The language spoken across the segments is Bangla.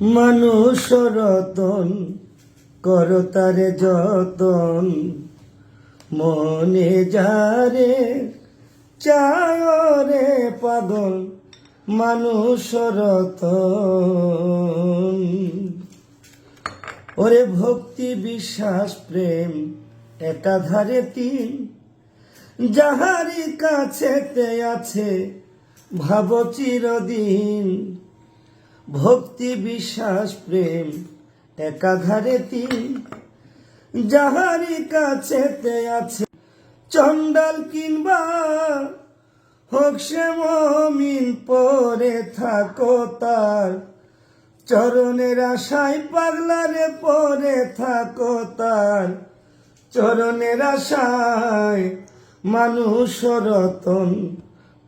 মানুষ রতন কর তারে যতন। মনে যারে চায় রে পাগল, মানুষ রতন। ওরে ভক্তি, বিশ্বাস, প্রেম, একাধারে তিন। যাহারি কাছেতে আছে, ভাব চিরদিন। ভক্তি বিশ্বাস, প্রেম একাধারে তিন। যাহারি কাছেতে আছে চন্ডাল কিংবা হোক সে মমিন পরে থাকো তার। চরণের আশায় পাগলারে পরে থাকো তার। চরণের আশায় মানুষ রতন,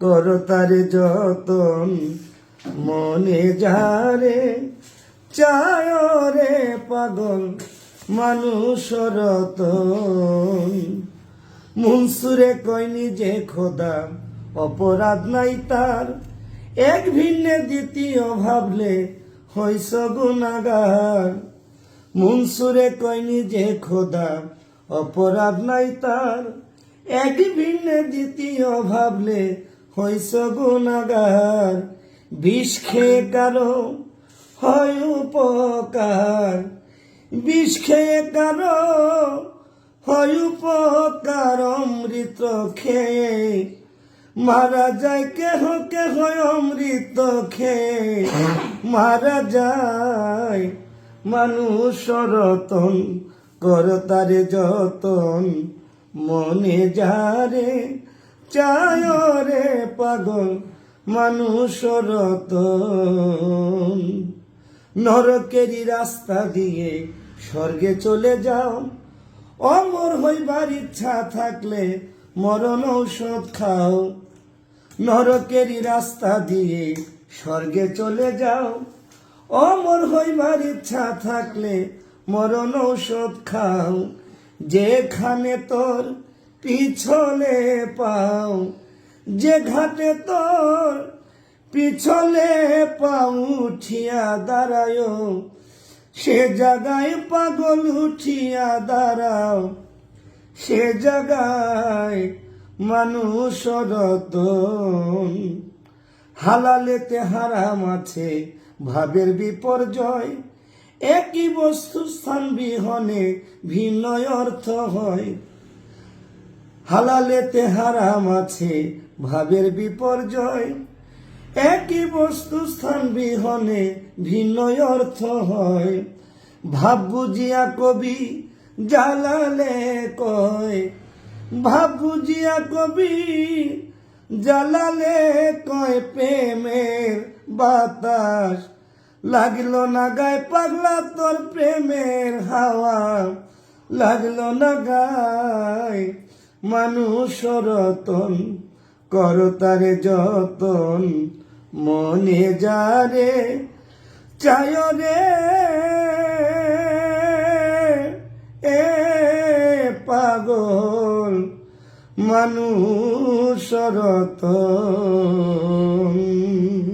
কর তারে যতন। মনে যারে, চায় রে পাগল মানুষ রতন মনসুরে কয়নি যে খোদা, অপরাধ নাই তার। এক ভিন্নে দ্বিতীয় ভাবলে হইস গুণাগার। মনসুরে কয়নি যে খোদা, অপরাধ নাই তার। এক ভিন্নে দ্বিতীয় ভাবলে হইস গুণাগার। বিষ খেয়ে কারও হয় উপকার। বিষ খেয়ে কারও হয় উপকার। অমৃত খেয়ে মারা যায় কেহ কেহ অমৃত খেয়ে মারা যায়। মানুষ রতন কর তারে যতন, মনে যারে চায় রে পাগল। মানুষ রতন নরকেরই রাস্তা দিয়ে স্বর্গে চলে যাও। অমর হইবার ইচ্ছা থাকলে মরণ ঔষধ খাও। নরকেরই রাস্তা দিয়ে স্বর্গে চলে যাও। অমর হইবার ইচ্ছা থাকলে মরণ ঔষধ খাও। যেখানে তোর পিছলে পাও। যে ঘাটে তোর পিছলে পাও উঠিয়া দাঁড়ায়, সে জায়গায় পাগল উঠিয়া দাঁড়াও, সে জায়গায় মানুষ রতন। হালালেতে হারাম আছে ভাবের বিপর্যয়, একই বস্তু স্থান বিহনে ভিন্ন অর্থ হয়। হালালেতে হারাম আছে ভাবের বিপর্যয়। একই বস্তু স্থান বিহনে ভিন্ন অর্থ হয়। ভাব বুঝিয়া কবি জালালে কয়, ভাব বুঝিয়া কবি জালালে কয়, প্রেমের বাতাস। লাগল না গায়ে পাগলা তোর প্রেমের হাওয়া। লাগল না গায়ে মানুষ রতন কর তার যতন মনে যারে চায় রে। এ পাগল মানুষ রতন।